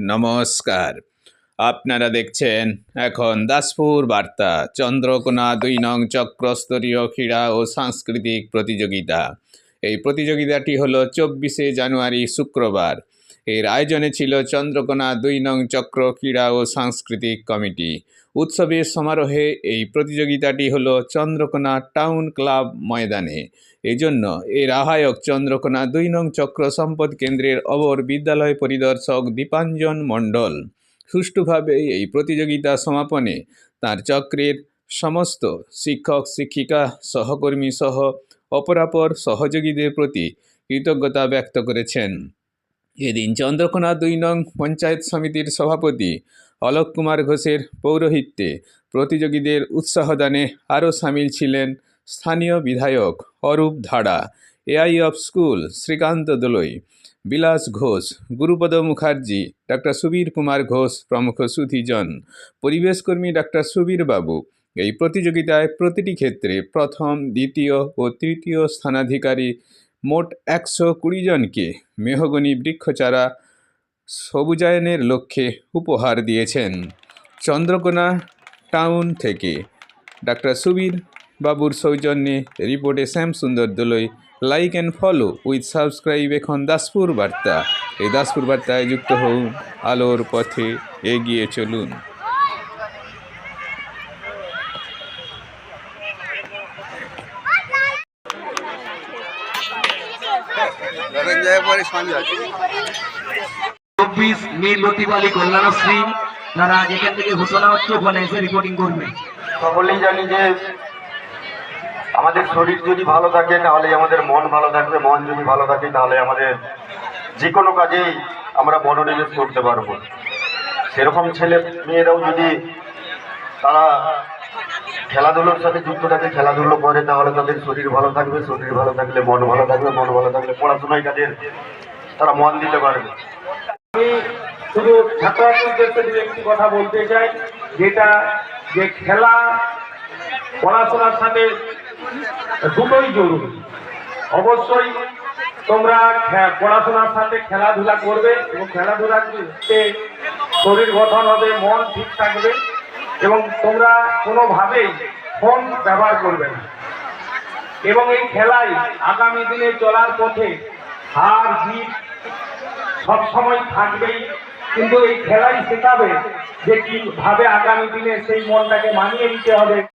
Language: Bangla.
নমস্কার। আপনারা দেখছেন এখন দাসপুর বার্তা, চন্দ্রকোনা দুই নং চক্রস্তরীয় ক্রীড়া ও সাংস্কৃতিক প্রতিযোগিতা। এই প্রতিযোগিতাটি হলো চব্বিশে জানুয়ারি শুক্রবার। এর আয়োজনে ছিল চন্দ্রকোনা দুই নং চক্র ক্রীড়া ও সাংস্কৃতিক কমিটি। উৎসবের সমারোহে এই প্রতিযোগিতাটি হলো চন্দ্রকোনা টাউন ক্লাব ময়দানে। এজন্য এর আহ্বায়ক চন্দ্রকোনা দুই নং চক্র সম্পদ কেন্দ্রের অবর বিদ্যালয় পরিদর্শক দীপাঞ্জন মণ্ডল। সুষ্ঠুভাবে এই প্রতিযোগিতা সমাপনে তার চক্রের সমস্ত শিক্ষক, শিক্ষিকা, সহকর্মী সহ অপরাপর সহযোগীদের প্রতি কৃতজ্ঞতা ব্যক্ত করেছেন। এদিন চন্দ্রকোনা দুই নং পঞ্চায়েত সমিতির সভাপতি অলোক কুমার ঘোষের পৌরোহিত্যে প্রতিযোগীদের উৎসাহদানে আরও সামিল ছিলেন স্থানীয় বিধায়ক Arup Dhara, AI of school Srikanta Doloi, Bilas Ghosh, Gurupada Mukherjee, doctor Subir Kumar Ghosh প্রমুখ সুধীজন, পরিবেশকর্মী ডাক্তার সুবীর বাবু। এই প্রতিযোগিতায় প্রতিটি ক্ষেত্রে প্রথম, দ্বিতীয় ও তৃতীয় স্থানাধিকারী মোট একশো কুড়ি জনকে মেহগনি বৃক্ষচারা সবুজায়নের লক্ষ্যে উপহার দিয়েছেন চন্দ্রকোনা টাউন থেকে। ডাক্তার সুবীর বাবুর সৌজন্যে রিপোর্টে Shyam Sundar Doloi like and follow with subscribe. এখন দাসপুর বার্তা। এই দাসপুর বার্তায় যুক্ত হন আলোর পথে এগিয়ে চলুন। চব্বিশ মে লতিফ আলী কল্যাণশ্রী তারা যেখান থেকে ঘোষণা হচ্ছে ওখানে এসে রিপোর্টিং করবে। সকলেই জানি যে আমাদের শরীর যদি ভালো থাকে তাহলে আমাদের মন ভালো থাকবে। মন যদি ভালো থাকে তাহলে আমাদের যে কোনো কাজেই আমরা মনোনিবেশ করতে পারব। সেরকম ছেলে মেয়েরাও যদি তারা খেলাধুলোর সাথে যুক্ত থাকে, খেলাধুলো করে, তাহলে তাদের শরীর ভালো থাকবে, শরীর ভালো থাকলে মন ভালো থাকবে, মন ভালো থাকলে পড়াশোনায় তাদের, তারা মন দিতে পারবে। আমি শুধু ছাত্রছাত্রীদের সাথে একটি কথা বলতে চাই, যেটা যে খেলা, পড়াশোনার সাথে দুটোই জরুরি। অবশ্যই তোমরা পড়াশোনার সাথে খেলাধুলা করবে, এবং খেলাধুলা শরীর গঠন হবে, মন ঠিক থাকবে। এবং তোমরা কোনোভাবেই ফোন ব্যবহার করবে না। এবং এই খেলাই আগামী দিনে চলার পথে হার জিত সবসময় থাকবেই। কিন্তু এই খেলাই শেখাবে যে কীভাবে আগামী দিনে সেই মনটাকে মানিয়ে নিতে হবে।